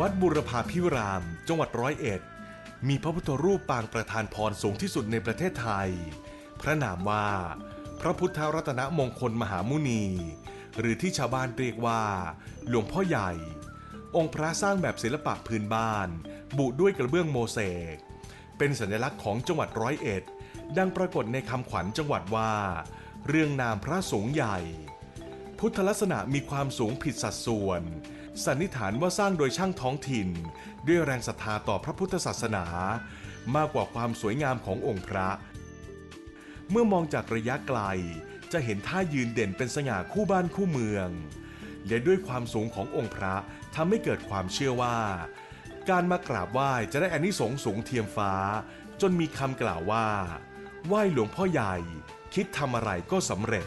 วัดบุรพาพิราม จังหวัดร้อยเอ็ด มีพระพุทธรูปปางประธานพรสูงที่สุดในประเทศไทย พระนามว่า พระพุทธรัตนมงคลมหามุนี หรือที่ชาวบ้านเรียกว่า หลวงพ่อใหญ่ องค์พระสร้างแบบศิลปะพื้นบ้าน บุด้วยกระเบื้องโมเสก เป็นสัญลักษณ์ของจังหวัดร้อยเอ็ด ดังปรากฏในคำขวัญจังหวัดว่า เรื่องนามพระสูงใหญ่ พุทธลักษณะมีความสูงผิดสัดส่วน สันนิษฐานว่าสร้างโดยช่างท้องถิ่น ด้วยแรงศรัทธาต่อพระพุทธศาสนา มากกว่าความสวยงามขององค์พระ เมื่อมองจากระยะไกล จะเห็นท่ายืนเด่นเป็นสง่าคู่บ้านคู่เมือง และด้วยความสูงขององค์พระทำให้เกิดความเชื่อว่า การมากราบไหว้จะได้อานิสงส์สูงเทียมฟ้า จนมีคำกล่าวว่า ไหว้หลวงพ่อใหญ่ คิดทำอะไรก็สำเร็จ